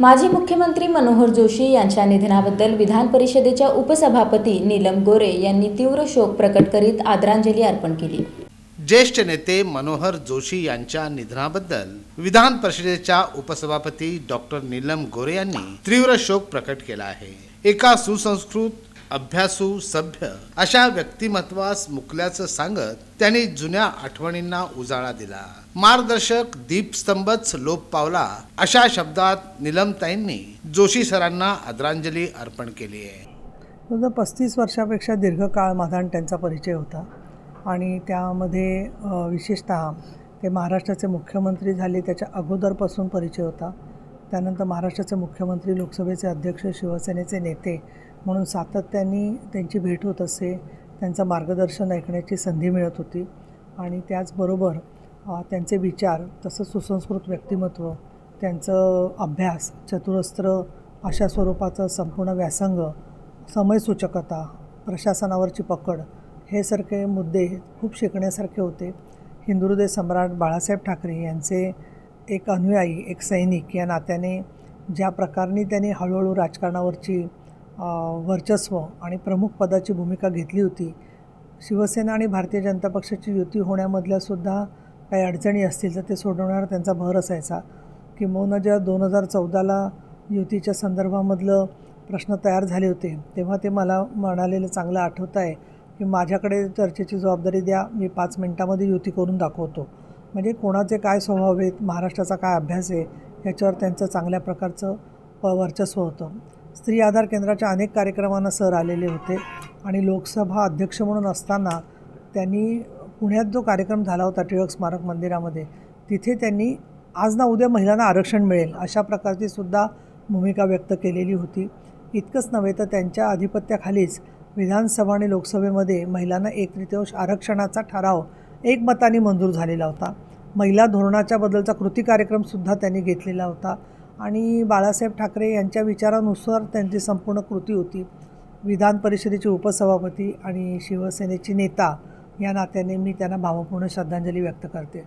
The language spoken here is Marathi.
माजी मुख्यमंत्री मनोहर जोशी यांच्या निधनाबद्दल विधान परिषदेच्या उपसभापती नीलम गोरे यांनी तीव्र शोक प्रकट करीत आदरांजली अर्पण केली. ज्येष्ठ नेते मनोहर जोशी यांच्या निधनाबद्दल विधान परिषदेच्या उपसभापती डॉक्टर नीलम गोरे यांनी तीव्र शोक प्रकट केला आहे. एका सुसंस्कृत अभ्यासू सभ्य अशा व्यक्तिमत्वास मुकल्याचं सांगत त्यांनी जुन्या आठवणींना उजाळा दिला. मार्गदर्शक दीपस्तंभच लोप पावला अशा शब्दात निलमताईंनी जोशी सरांना आदरांजली अर्पण केली आहे. जवळजवळ पस्तीस वर्षापेक्षा दीर्घकाळ माधान त्यांचा परिचय होता. आणि त्यामध्ये विशेषतः ते महाराष्ट्राचे मुख्यमंत्री झाले त्याच्या अगोदरपासून परिचय होता. त्यानंतर महाराष्ट्राचे मुख्यमंत्री लोकसभेचे अध्यक्ष शिवसेनेचे नेते म्हणून सातत्याने त्यांची भेट होत असे त्यांचं मार्गदर्शन ऐकण्याची संधी मिळत होती. आणि त्याचबरोबर त्यांचे विचार तसं सुसंस्कृत व्यक्तिमत्व त्यांचं अभ्यास चतुरस्त्र अशा स्वरूपाचं संपूर्ण व्यासंग समयसूचकता प्रशासनावरची पकड हे सारखे मुद्दे खूप शिकण्यासारखे होते. हिंदुहृदय सम्राट बाळासाहेब ठाकरे यांचे एक अनुयायी एक सैनिक या नात्याने ज्या प्रकारने त्यांनी हळूहळू राजकारणावरची वर्चस्व आणि प्रमुख पदाची भूमिका घेतली होती. शिवसेना आणि भारतीय जनता पक्षाची युती होण्यामधल्यासुद्धा काही अडचणी असतील तर ते सोडवण्यावर त्यांचा भर असायचा. किंबहुना ज्या दोन हजार चौदाला युतीच्या संदर्भामधलं प्रश्न तयार झाले होते तेव्हा ते मला म्हणालेलं चांगलं आठवत आहे की माझ्याकडे चर्चेची जबाबदारी द्या मी पाच मिनटामध्ये युती करून दाखवतो. म्हणजे कोणाचे काय स्वभाव आहेत महाराष्ट्राचा काय अभ्यास आहे याच्यावर त्यांचं चांगल्या प्रकारचं प वर्चस्व होतं. स्त्री आधार केंद्राच्या अनेक कार्यक्रमांना सर आलेले होते आणि लोकसभा अध्यक्ष म्हणून असताना त्यांनी पुण्यात जो कार्यक्रम झाला होता टिळक स्मारक मंदिरामध्ये तिथे त्यांनी आज ना उद्या महिलांना आरक्षण मिळेल अशा प्रकारची सुद्धा भूमिका व्यक्त केलेली होती. इतकंच नव्हे तर त्यांच्या आधिपत्याखालीच विधानसभा आणि लोकसभेमध्ये महिलांना एक तृतीयांश आरक्षणाचा ठराव एकमताने मंजूर झालेला होता. महिला धोरणाच्या बद्दलचा कृती कार्यक्रमसुद्धा त्यांनी घेतलेला होता. आणि बाळासाहेब ठाकरे यांच्या विचारानुसार त्यांची संपूर्ण कृती होती. विधान परिषदेचे उपसभापती आणि शिवसेनेची नेता या नात्याने मी त्यांना भावपूर्ण श्रद्धांजली व्यक्त करते.